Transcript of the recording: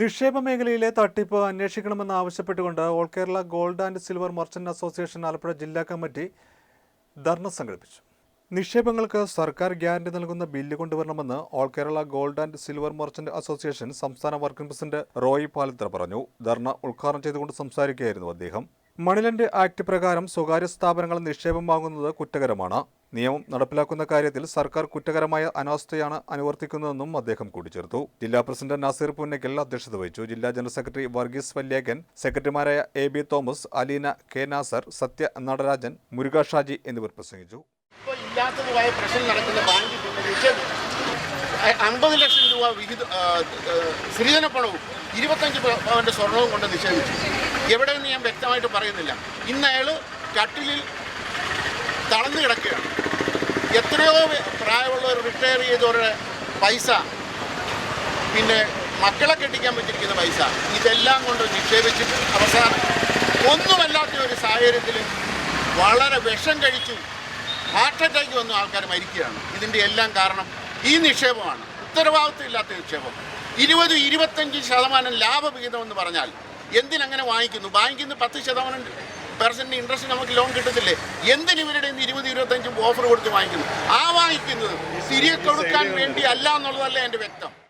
നിക്ഷേപ മേഖലയിലെ തട്ടിപ്പ് അന്വേഷിക്കണമെന്ന് ആവശ്യപ്പെട്ടുകൊണ്ട് all Kerala gold and silver merchant association Alappuzha ജില്ലാ കമ്മിറ്റി ധർണ സംഘടിപ്പിച്ചു. നിക്ഷേപങ്ങൾക്ക് സർക്കാർ ഗ്യാരണ്ടി നൽകുന്ന ബില്ല് കൊണ്ടുവരണമെന്ന് all Kerala gold and silver merchant association സംസ്ഥാന വർക്കിംഗ് പ്രസിഡന്റ് റോയ് പാലിത്ര പറഞ്ഞു. ധർണ ഉദ്ഘാടനം ചെയ്തുകൊണ്ട് സംസാരിക്കുകയായിരുന്നു അദ്ദേഹം. മണിലൻഡ് ആക്ട് പ്രകാരം സ്വകാര്യ സ്ഥാപനങ്ങൾ നിക്ഷേപം വാങ്ങുന്നത് കുറ്റകരമാണ്. നിയമം നടപ്പിലാക്കുന്ന കാര്യത്തിൽ സർക്കാർ കുറ്റകരമായ അനാസ്ഥയാണ് അനുവർത്തിക്കുന്നതെന്നും അദ്ദേഹം കൂട്ടിച്ചേർത്തു. ജില്ലാ പ്രസിഡന്റ് നാസീർ പുന്നയ്ക്കൽ അധ്യക്ഷത വഹിച്ചു. ജില്ലാ ജനറൽ സെക്രട്ടറി വർഗീസ് വല്യേക്കൻ സെക്രട്ടറിമാരായ A B Thomas Aleena K Nasar Sathya Natarajan Muruka Shaji എന്നിവർ പ്രസംഗിച്ചു. അൻപത് പ്രശ്നം നിക്ഷേപിച്ചു ലക്ഷം രൂപ വിഹിത സ്ത്രീധന പണവും ഇരുപത്തഞ്ച് പവന്റെ സ്വർണവും കൊണ്ട് നിക്ഷേപിച്ചു എവിടെയെന്ന് ഞാൻ വ്യക്തമായിട്ട് പറയുന്നില്ല. ഇന്ന് അയാൾ കട്ടിലിൽ തളർന്നു കിടക്കുകയാണ്. എത്രയോ പ്രായമുള്ളവർ റിട്ടയർ ചെയ്തവരുടെ പൈസ. പിന്നെ മക്കളെ കെട്ടിക്കാൻ പറ്റിയിരിക്കുന്ന പൈസ. ഇതെല്ലാം കൊണ്ട് നിക്ഷേപിച്ചിട്ട് അവസാനം ഒന്നുമല്ലാത്ത ഒരു സാഹചര്യത്തിൽ വളരെ വിഷം കഴിച്ചു ഹാർട്ട് അറ്റാക്ക് വന്നു ആൾക്കാർ മരിക്കുകയാണ്. ഇതിന്റെ എല്ലാം കാരണം ഈ നിക്ഷേപമാണ്. ഉത്തരവാദിത്വം ഇല്ലാത്ത നിക്ഷേപം. ഇരുപത് ഇരുപത്തഞ്ച് ശതമാനം ലാഭവിഹിതം എന്ന് പറഞ്ഞാൽ എന്തിനങ്ങനെ വാങ്ങിക്കുന്നു? ബാങ്കിൽ നിന്ന് പത്ത് ശതമാനം പെർസെന്റ് ഇൻട്രസ്റ്റ് നമുക്ക് ലോൺ കിട്ടത്തില്ലേ? എന്തിന് ഇവരുടെ ഇരുപത് ഇരുപത്തഞ്ചും ഓഫർ കൊടുത്ത് വാങ്ങിക്കുന്നു? ആ വാങ്ങിക്കുന്നത് തിരികെ കൊടുക്കാൻ വേണ്ടി അല്ല എന്നുള്ളതല്ല എന്റെ വ്യക്തം.